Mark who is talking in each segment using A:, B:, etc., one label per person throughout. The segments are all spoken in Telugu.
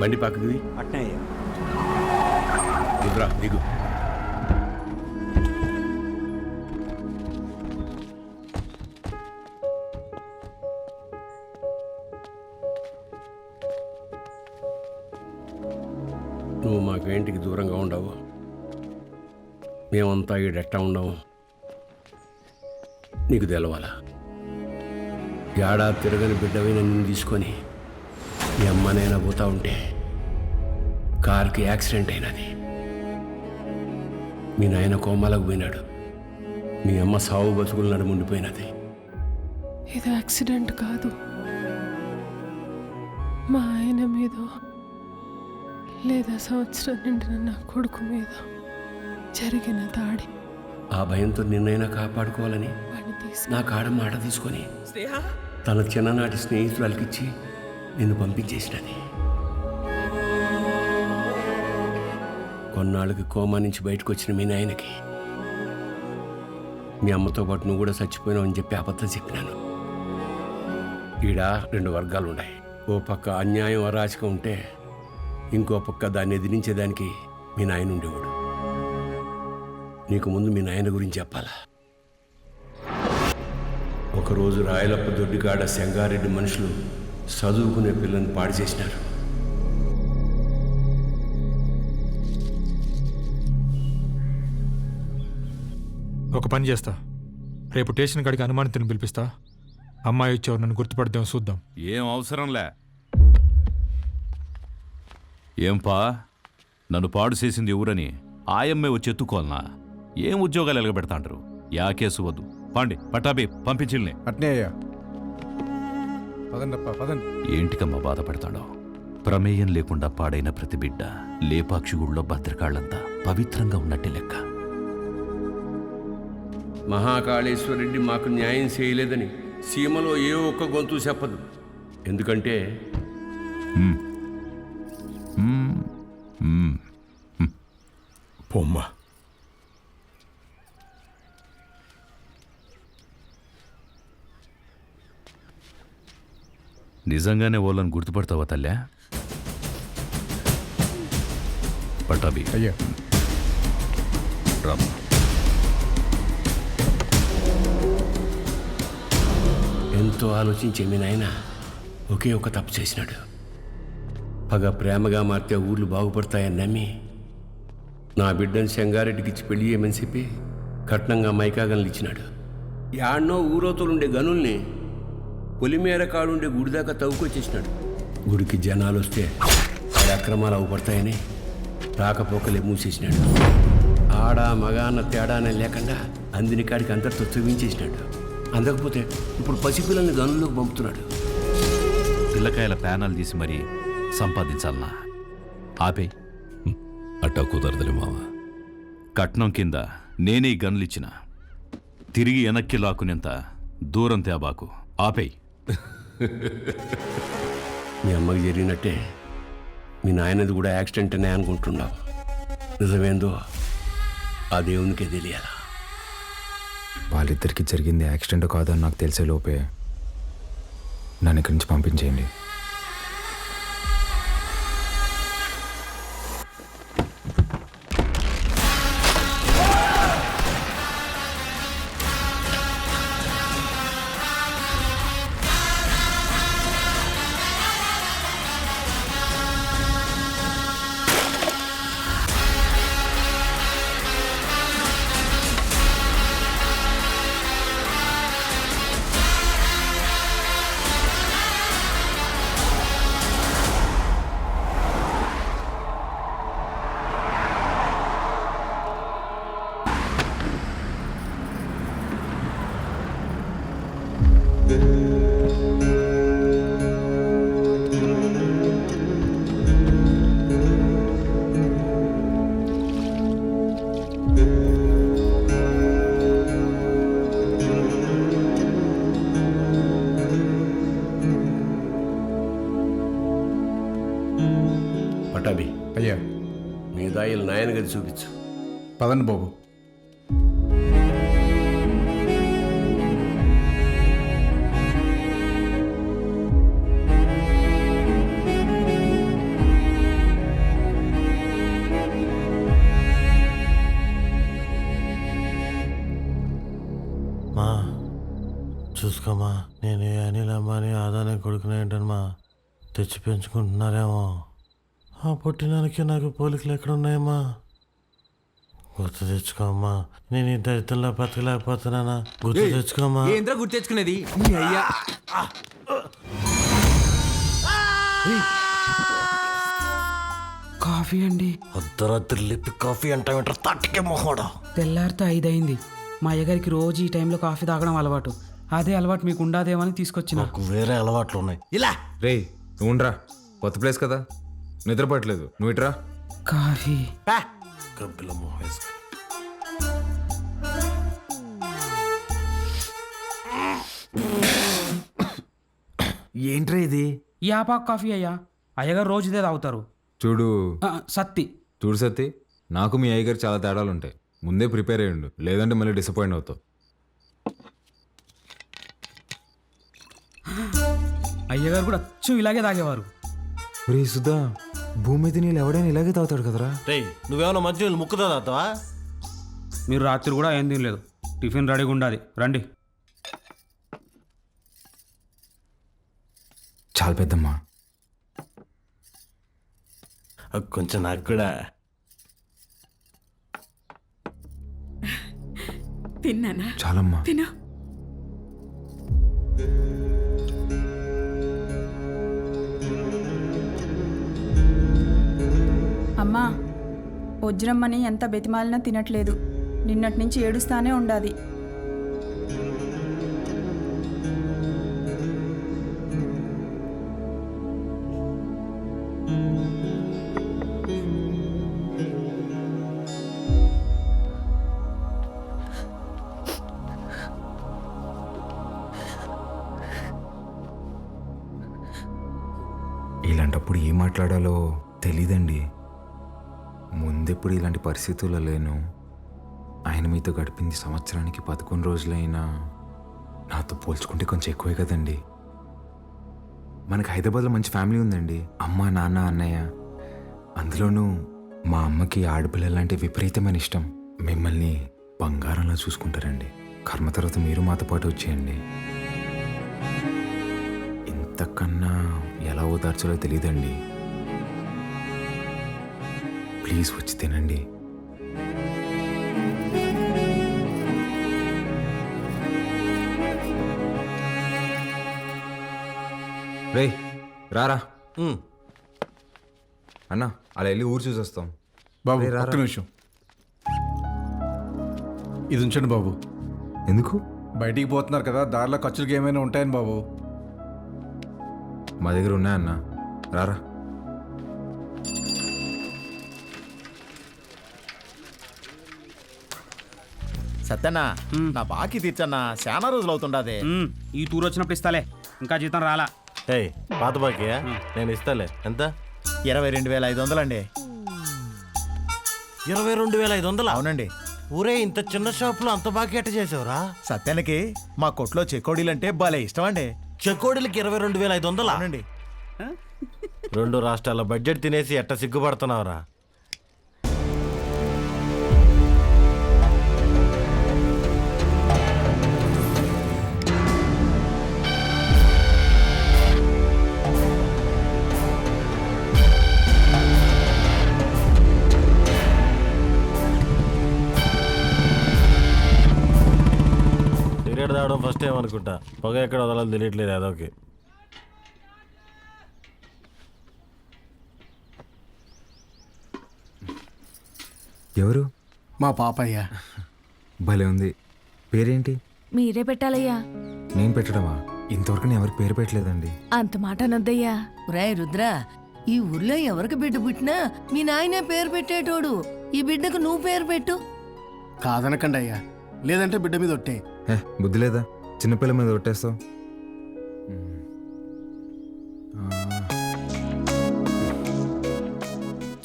A: బండి పక్కకి
B: అట్నే
A: దిగు. నువ్వు మాకు ఇంటికి దూరంగా ఉండవు. మేమంతా ఈడెట్టా ఉండవు. నీకు తెలవాలా? ఏడా తిరగని బిడ్డవైన నిన్ను తీసుకొని మీ అమ్మనైనా పోతా ఉంటే కార్కి యాక్సిడెంట్ అయినది. మీ నాయన కోమాలకు పోయినాడు. మీ అమ్మ సావు బతుకులు నడుముండిపోయినది
C: ఇది యాక్సిడెంట్ కాదు. మా ఆయన మీద లేదా సంవత్సరం నిండిన నా కొడుకు మీద జరిగిన దాడి.
A: ఆ భయంతో నిన్నైనా కాపాడుకోవాలని నా కాడ మాట తీసుకొని తన చిన్ననాటి స్నేహితురాలకిచ్చి నిన్ను పంపించేసినది. కొన్నాళ్ళకి కోమా నుంచి బయటకు వచ్చిన మీ నాయనకి. మీ అమ్మతో పాటు నువ్వు కూడా చచ్చిపోయినావు అని చెప్పి అబద్ధం చెప్పినాను. ఈడ రెండు వర్గాలు ఉన్నాయి ఓ పక్క అన్యాయం అరాచకం ఉంటే ఇంకో పక్క దాన్ని ఎదిరించేదానికి మీ నాయన ఉండేవాడు. నీకు ముందు మీ నాయన గురించి చెప్పాలా? ఒకరోజు రాయలప్ప దొడ్డికాడ సెంగారెడ్డి మనుషులు చదువుకునే పిల్లని పాడు చేసినారు.
D: ఒక పని చేస్తా. రేపు స్టేషన్ కాడికి అనుమానితుని పిలిపిస్తా. అమ్మాయి వచ్చావు నన్ను గుర్తుపడదాం చూద్దాం.
E: ఏం అవసరంలే. ఏంపా? నన్ను పాడు చేసింది ఎవరని? ఆయమ్మే వచ్చి ఎత్తుకోవాలనా? ఏం ఉద్యోగాలు ఎలగబెడతాంటారు యా కేసు వద్దు. పాండి పట్టాబి పంపించిల్ని.
F: అట్నే అయ్యా. పదండప్ప పదండి.
E: ఏంటికమ్మా బాధపడతాడో? ప్రమేయం లేకుండా పాడైన ప్రతి బిడ్డ లేపాక్షి గుళ్ళో భద్రకాళ్ళంతా పవిత్రంగా ఉన్నట్టే లెక్క.
A: మహాకాళేశ్వరరెడ్డి మాకు న్యాయం చేయలేదని సీమలో ఏ ఒక్క గొంతు చెప్పదు. ఎందుకంటే
E: మ్మ్. మ్మ్.
F: పొమ్మ.
E: నిజంగానే వాళ్ళని గుర్తుపడతావా తల్లా? పట్టాబి
F: అయ్యా.
A: ఎంతో ఆలోచించే మీ నాయన ఒకే ఒక తప్పు చేసినాడు. పగ ప్రేమగా మారితే ఊర్లు బాగుపడతాయని నమ్మి నా బిడ్డను శంగారెడ్డికి ఇచ్చి పెళ్ళి చేయమని చెప్పి కట్నంగా మైకాగన్లు ఇచ్చినాడు. యాడ్నో ఊరోతులుండే గనుల్ని పొలిమేర కాడుండే గుడి దాకా తవ్వుకొచ్చేసినాడు. గుడికి జనాలు వస్తే ఆడ అక్రమాలు అవుపడతాయని రాకపోకలే మూసేసినాడు. ఆడ మగ అన్న తేడానే లేకుండా అందిని కాడికి అంతటితో చూపించేసినాడు అందకపోతే ఇప్పుడు పసిపిల్లల్ని గనుల్లోకి పంపుతున్నాడు.
E: పిల్లకాయల ప్యానాలు తీసి మరీ సంపాదించాలనా ఆపే.
G: అట్టా కుదరదులే మావా
E: కట్నం కింద నేనే ఈ గన్లిచ్చిన. తిరిగి వెనక్కి లాక్కునేంత దూరం తేబాకు. ఆపేయ్.
A: మీ అమ్మకి జరిగినట్టే మీ నాయనది కూడా యాక్సిడెంట్ అనే అనుకుంటున్నావు నిజమేందో ఆ దేవునికే తెలియాలా?
H: వాళ్ళిద్దరికి జరిగింది యాక్సిడెంట్ కాదని నాకు తెలిసే లోపే నన్ను ఇక్కడి నుంచి పంపించేయండి.
F: అయ్యా.
A: మీ దాయిలు నాయన గారి చూపించు.
F: పదండి బాబు.
B: చూసుకోమా నేను అనిల్ అమ్మాని ఆదానే కొడుకునేంటమ్మా తెచ్చి పెంచుకుంటున్నారేమో. ఆ పుట్టినానికి నాకు పోలికలు ఎక్కడున్నాయమ్మా? గుర్తు తెచ్చుకోమ్మా నేను ఈ దరిద్రంలో బతకలేకపోతున్నానా? గుర్తు తెచ్చుకోమ్మా
H: ఏంద్రా గుర్తు తెచ్చుకునేది? నీ అయ్యా.
I: కాఫీ అండి.
B: అర్ధరాత్రి లిప్పి కాఫీ అంటావేంటారు తట్టుకే మొహోడా
I: తెల్లారితే ఐదయింది. మా అయ్యగారికి రోజు ఈ టైంలో కాఫీ తాగడం అలవాటు. అదే అలవాటు మీకు ఉండదేమని తీసుకొచ్చిన.
B: నాకు వేరే అలవాట్లు ఉన్నాయి. ఇలా.
H: రే నువ్వు ఉండరా. కొత్త ప్లేస్ కదా. నిద్రపట్లేదు నువ్వు ఇట్రా.
I: కాఫీ.
B: గబ్బిల మొహం వేసుకొని
H: ఏంట్రా ఇది?
I: ఈ ఆపాకు కాఫీ అయ్యా. అయ్యగారు రోజు ఇదే తాగుతారు.
H: చూడు.
I: ఆ, సత్తి.
H: చూడు సత్తి నాకు మీ అయ్యగారు చాలా తేడాలు ఉంటాయి ముందే ప్రిపేర్ అయ్యండు లేదంటే మళ్ళీ డిసప్పాయింట్ అవుతావు.
I: అయ్యగారు కూడా అచ్చు ఇలాగే తాగేవారు.
H: రే సుధా భూమి మీద నీళ్ళు ఎవడైనా ఇలాగే తాగుతాడు కదరా?
B: రేయ్ నువ్వేమన్నా మంచి ముక్కుదా తాతావా
I: మీరు రాత్రి కూడా ఏం తినలేదు. టిఫిన్ రెడీగా ఉండాలి. రండి.
H: చాలా పెద్దమ్మా.
B: కొంచెం నాకు కూడా.
J: తిన్నానా?
H: చాలమ్మా.
J: తిను. వజ్రమ్మని ఎంత బెతిమాలినా తినట్లేదు. నిన్నటి నుంచి ఏడుస్తానే ఉండాది.
H: ఇలాంటప్పుడు ఏం మాట్లాడాలో తెలీదండి. ముందెప్పుడు ఇలాంటి పరిస్థితుల్లో లేను. ఆయన మీతో గడిపింది సంవత్సరానికి పదకొండు రోజులైనా నాతో పోల్చుకుంటే కొంచెం ఎక్కువే కదండి. మనకి హైదరాబాద్లో మంచి ఫ్యామిలీ ఉందండి. అమ్మ నాన్న అన్నయ్య. అందులోనూ మా అమ్మకి ఆడపిల్లలంటే విపరీతమైన ఇష్టం. మిమ్మల్ని బంగారంలా చూసుకుంటారండి. కర్మ తర్వాత మీరు మాతో పాటు వచ్చేయండి. ఇంతకన్నా ఎలా ఓదార్చాలో తెలియదండి. ప్లీజ్ వచ్చి తినండి. రే రారా. అన్న అలా వెళ్ళి ఊరు చూసి వస్తాం
F: బాబు
H: రారా.
F: ఒక్క నిమిషం. ఇది ఉంచండి బాబు.
H: ఎందుకు?
F: బయటికి పోతున్నారు కదా దారిలో ఖర్చులకి ఏమైనా ఉంటాయని బాబు.
H: మా దగ్గర ఉన్నాయన్న. రారా.
K: సత్యన్నా నా బాకీ తీర్చన్నా చాలా రోజులు అవుతుండదే.
I: ఈ టూర్ వచ్చినప్పుడు ఇస్తాలే. ఇంకా జీతం రాలా.
B: ఏయ్ పాత బాకీయా నేను ఇస్తాలే. ఎంత?
K: ఇరవై రెండు వేల ఐదు వందలండి.
B: ఇరవై రెండు వేల ఐదు వందలు?
K: అవునండి.
B: ఊరే ఇంత చిన్న షాపులో అంత బాకీ ఎట్ట చేసావురా?
K: సత్యానికి మా కొట్లో చెకోడీలంటే భలే ఇష్టం అండి
B: చెకోడీలకి ఇరవై రెండు వేల ఐదు వందలు?
K: అవునండి.
B: రెండు రాష్ట్రాల బడ్జెట్ తినేసి ఎట్ట సిగ్గుపడుతున్నావురా? టైం అనుకుంటా పొగ ఎక్కడ వదలాలో తెలియట్లేదు అదొకే
H: ఎవరు?
F: మా పాపయ్య.
H: భలే ఉంది. పేరేంటి?
J: మీరే పెట్టాలయ్యా.
H: నేను పెట్టడమా? ఇంతవరకు నేను ఎవరికి పేరు పెట్టలేదండి.
J: అంత మాట అనొద్దయ్యా.
L: రాయ్ రుద్ర ఈ ఊర్లో ఎవరికి బిడ్డ పుట్టినా మీ నాయనే పేరు పెట్టేటోడు. ఈ బిడ్డకు నువ్వు పేరు పెట్టు.
F: కాదనకండి అయ్యా లేదంటే బిడ్డ మీద ఒట్టే.
H: బుద్ధి లేదా? చిన్నపిల్ల మీద కొట్టేస్తావు?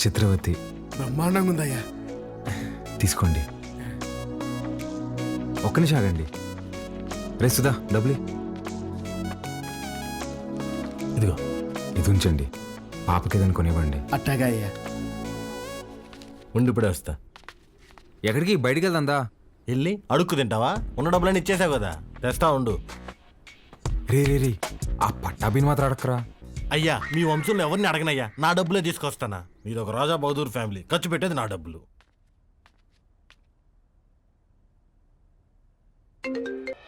H: చిత్రవతి
F: బ్రహ్మాండంగా ఉందయ్యా.
H: తీసుకోండి. ఒక్క నిమిషం ఆగండి. రే సుధా డబ్బులు
B: ఇదిగో
H: ఇది ఉంచండి. పాపకి ఏదైనా కొనివ్వండి.
F: అట్టాగా అయ్యా
B: ఉండి ఇప్పుడే వస్తా.
H: ఎక్కడికి? బయటికి వెళ్దా
B: వెళ్ళి అడుక్కు తింటావా? ఉన్న డబ్బులన్నీ ఇచ్చేసావు కదా. తెస్తా ఉండు.
H: రే రే రే ఆ పట్టాభిని మాత్రం అడక్కరా?
B: అయ్యా మీ వంశంలో ఎవరిని అడగనయ్యా? నా డబ్బులే తీసుకొస్తానా? మీది ఒక రాజా బహదూర్ ఫ్యామిలీ. ఖర్చు పెట్టేది నా డబ్బులు.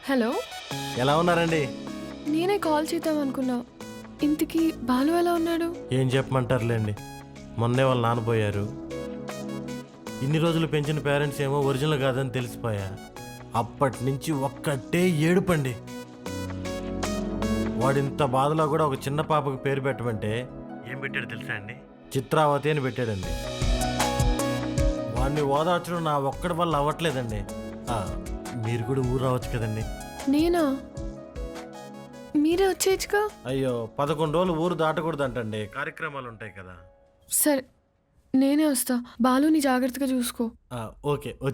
C: హలో?
B: ఎలా ఉన్నారండి?
C: నేనే కాల్ చేద్దాం అనుకున్నా. ఇంతకీ బాలు ఎలా ఉన్నాడు?
B: ఏం చెప్పమంటారులేండి. మొన్నే వాళ్ళు నానబోయారు ఇన్ని రోజులు పెంచిన పేరెంట్స్ ఏమో ఒరిజినల్ కాదని తెలిసిపోయా. అప్పటి నుంచి ఒక్కటే ఏడుపండి. వాడింత బాధలో కూడా ఒక చిన్న పాపకు పేరు పెట్టమంటే ఏం పెట్టాడు తెలుసా అండి? చిత్రావతి అని పెట్టాడండి. వాడిని ఓదార్చడం నా ఒక్కడి వల్ల అవ్వట్లేదండి. ఆ, మీరు కూడా ఊరు రావచ్చు కదండి.
C: నేనా? మీరే వచ్చేయచ్చుగా?
B: అయ్యో పదకొండు రోజులు ఊరు దాటకూడదంటండి. కార్యక్రమాలు ఉంటాయి కదా.
C: సరే నేనే వస్తా. బాలుని జాగ్రత్తగా చూసుకో.
B: ఆ, ఓకే వచ్చే